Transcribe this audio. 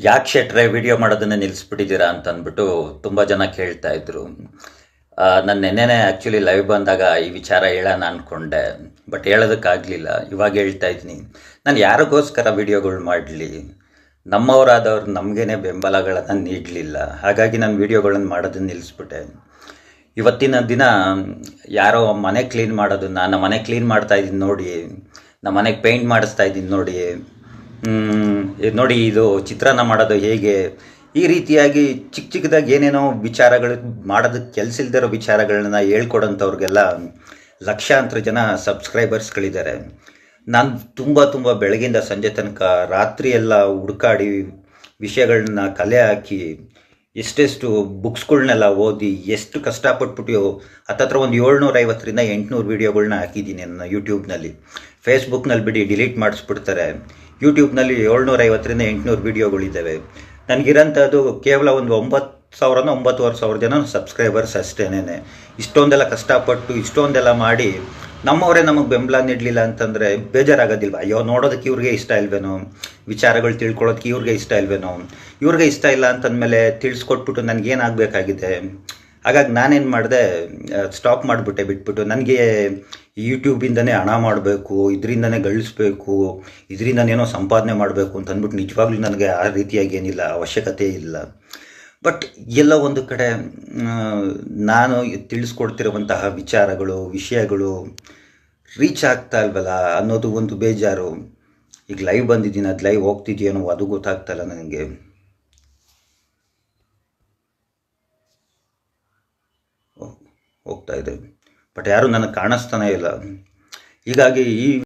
ಯಾಕೆ ಶೆಟ್ರೆ ವಿಡಿಯೋ ಮಾಡೋದನ್ನ ನಿಲ್ಲಿಸ್ಬಿಟ್ಟಿದ್ದೀರಾ ಅಂತ ಅಂದ್ಬಿಟ್ಟು ತುಂಬ ಜನ ಕೇಳ್ತಾ ಇದ್ರು. ನಾನು ನೆನ್ನೆನೇ ಆ್ಯಕ್ಚುಲಿ ಲೈವ್ ಬಂದಾಗ ಈ ವಿಚಾರ ಹೇಳೋಣ ಅಂದ್ಕೊಂಡೆ ಬಟ್ ಹೇಳೋದಕ್ಕಾಗಲಿಲ್ಲ ಇವಾಗ ಹೇಳ್ತಾ ಇದ್ದೀನಿ. ನಾನು ಯಾರಿಗೋಸ್ಕರ ವಿಡಿಯೋಗಳು ಮಾಡಲಿ? ನಮ್ಮವರಾದವ್ರು ನಮಗೇನೆ ಬೆಂಬಲಗಳನ್ನು ನೀಡಲಿಲ್ಲ. ಹಾಗಾಗಿ ನಾನು ವಿಡಿಯೋಗಳನ್ನು ಮಾಡೋದನ್ನು ನಿಲ್ಲಿಸ್ಬಿಟ್ಟೆ ಇವತ್ತಿನ ದಿನ ಯಾರೋ ಮನೆ ಕ್ಲೀನ್ ಮಾಡೋದು ನಮ್ಮ ಮನೆ ಕ್ಲೀನ್ ಮಾಡ್ತಾ ಇದ್ದೀನಿ ನೋಡಿ, ನಮ್ಮ ಮನೆಗೆ ಪೇಂಟ್ ಮಾಡಿಸ್ತಾ ಇದ್ದೀನಿ ನೋಡಿ ನೋಡಿ, ಇದು ಚಿತ್ರಾನ್ನ ಮಾಡೋದು ಹೇಗೆ? ಈ ರೀತಿಯಾಗಿ ಚಿಕ್ಕ ಚಿಕ್ಕದಾಗಿ ಏನೇನೋ ವಿಚಾರಗಳು, ಮಾಡೋದು ಕೆಲಸ ಇಲ್ದಿರೋ ವಿಚಾರಗಳನ್ನ ಹೇಳ್ಕೊಡೋಂಥವ್ರಿಗೆಲ್ಲ ಲಕ್ಷಾಂತರ ಜನ ಸಬ್ಸ್ಕ್ರೈಬರ್ಸ್ಗಳಿದ್ದಾರೆ. ನಾನು ತುಂಬ ತುಂಬ ಬೆಳಗಿಂದ ಸಂಜೆ ತನಕ ರಾತ್ರಿ ಎಲ್ಲ ಹುಡುಕಾಡಿ ವಿಷಯಗಳನ್ನ ಕಲೆ ಹಾಕಿ ಎಷ್ಟೆಷ್ಟು ಬುಕ್ಸ್ಗಳ್ನೆಲ್ಲ ಓದಿ ಎಷ್ಟು ಕಷ್ಟಪಟ್ಬಿಟ್ಟು ಹತ್ತತ್ರ ಒಂದು ಏಳ್ನೂರ ಐವತ್ತರಿಂದ ಎಂಟುನೂರು ವೀಡಿಯೋಗಳನ್ನ ಹಾಕಿದ್ದೀನಿ ನನ್ನ ಯೂಟ್ಯೂಬ್ನಲ್ಲಿ. ಫೇಸ್ಬುಕ್ನಲ್ಲಿ ಬಿಡಿ, ಡಿಲೀಟ್ ಮಾಡಿಸ್ಬಿಡ್ತಾರೆ. ಯೂಟ್ಯೂಬ್ನಲ್ಲಿ ಏಳ್ನೂರ ಐವತ್ತರಿಂದ ಎಂಟುನೂರು ವೀಡಿಯೋಗಳಿದ್ದಾವೆ. ನನಗಿರೋಂಥದ್ದು ಕೇವಲ ಒಂದು ಒಂಬತ್ತು ಸಾವಿರನ, ಒಂಬತ್ತುವರೆ ಸಾವಿರ ಜನ ಸಬ್ಸ್ಕ್ರೈಬರ್ಸ್ ಅಷ್ಟೇನೆ ಇಷ್ಟೊಂದೆಲ್ಲ ಕಷ್ಟಪಟ್ಟು, ಇಷ್ಟೊಂದೆಲ್ಲ ಮಾಡಿ ನಮ್ಮವರೇ ನಮಗೆ ಬೆಂಬಲ ನೀಡಲಿಲ್ಲ ಅಂತಂದರೆ ಬೇಜಾರಾಗೋದಿಲ್ವ? ಅಯ್ಯೋ, ನೋಡೋದಕ್ಕೆ ಇವ್ರಿಗೆ ಇಷ್ಟ ಇಲ್ವೇನೋ? ವಿಚಾರಗಳು ತಿಳ್ಕೊಳ್ಳೋದಕ್ಕೆ ಇವ್ರಿಗೆ ಇಷ್ಟ ಇಲ್ವೇನೋ? ಇವ್ರಿಗೆ ಇಷ್ಟ ಇಲ್ಲ ಅಂತಂದಮೇಲೆ ತಿಳಿಸ್ಕೊಟ್ಬಿಟ್ಟು ನನಗೇನಾಗಬೇಕಾಗಿದೆ? ಹಾಗಾಗಿ ನಾನೇನು ಮಾಡಿದೆ ಸ್ಟಾಪ್ ಮಾಡಿಬಿಟ್ಟೆ, ಬಿಟ್ಬಿಟ್ಟು ನನಗೆ ಯೂಟ್ಯೂಬಿಂದನೇ ಹಣ ಮಾಡಬೇಕು, ಇದರಿಂದನೇ ಗಳಿಸ್ಬೇಕು ಇದರಿಂದನೇನೋ ಸಂಪಾದನೆ ಮಾಡಬೇಕು ಅಂತಂದ್ಬಿಟ್ಟು ನಿಜವಾಗ್ಲೂ ನನಗೆ ಆ ರೀತಿಯಾಗಿ ಏನಿಲ್ಲ, ಅವಶ್ಯಕತೆ ಇಲ್ಲ. ಬಟ್ ಎಲ್ಲ ಒಂದು ಕಡೆ ನಾನು ತಿಳಿಸ್ಕೊಡ್ತಿರುವಂತಹ ವಿಚಾರಗಳು, ವಿಷಯಗಳು ರೀಚ್ ಆಗ್ತಾ ಇಲ್ವಲ್ಲ ಅನ್ನೋದು ಒಂದು ಬೇಜಾರು. ಈಗ ಲೈವ್ ಬಂದಿದ್ದೀನಿ, ಅದು ಲೈವ್ ಹೋಗ್ತಿದೆಯೇನೋ ಅದು ಗೊತ್ತಾಗ್ತಾ ಇಲ್ಲ ನನಗೆ. ಹೋಗ್ತಾ ಇದೆ. ಬಟ್ ಯಾರೂ ನನಗೆ ಕಾಣಿಸ್ತಾನೇ ಇಲ್ಲ. ಹೀಗಾಗಿ ಈ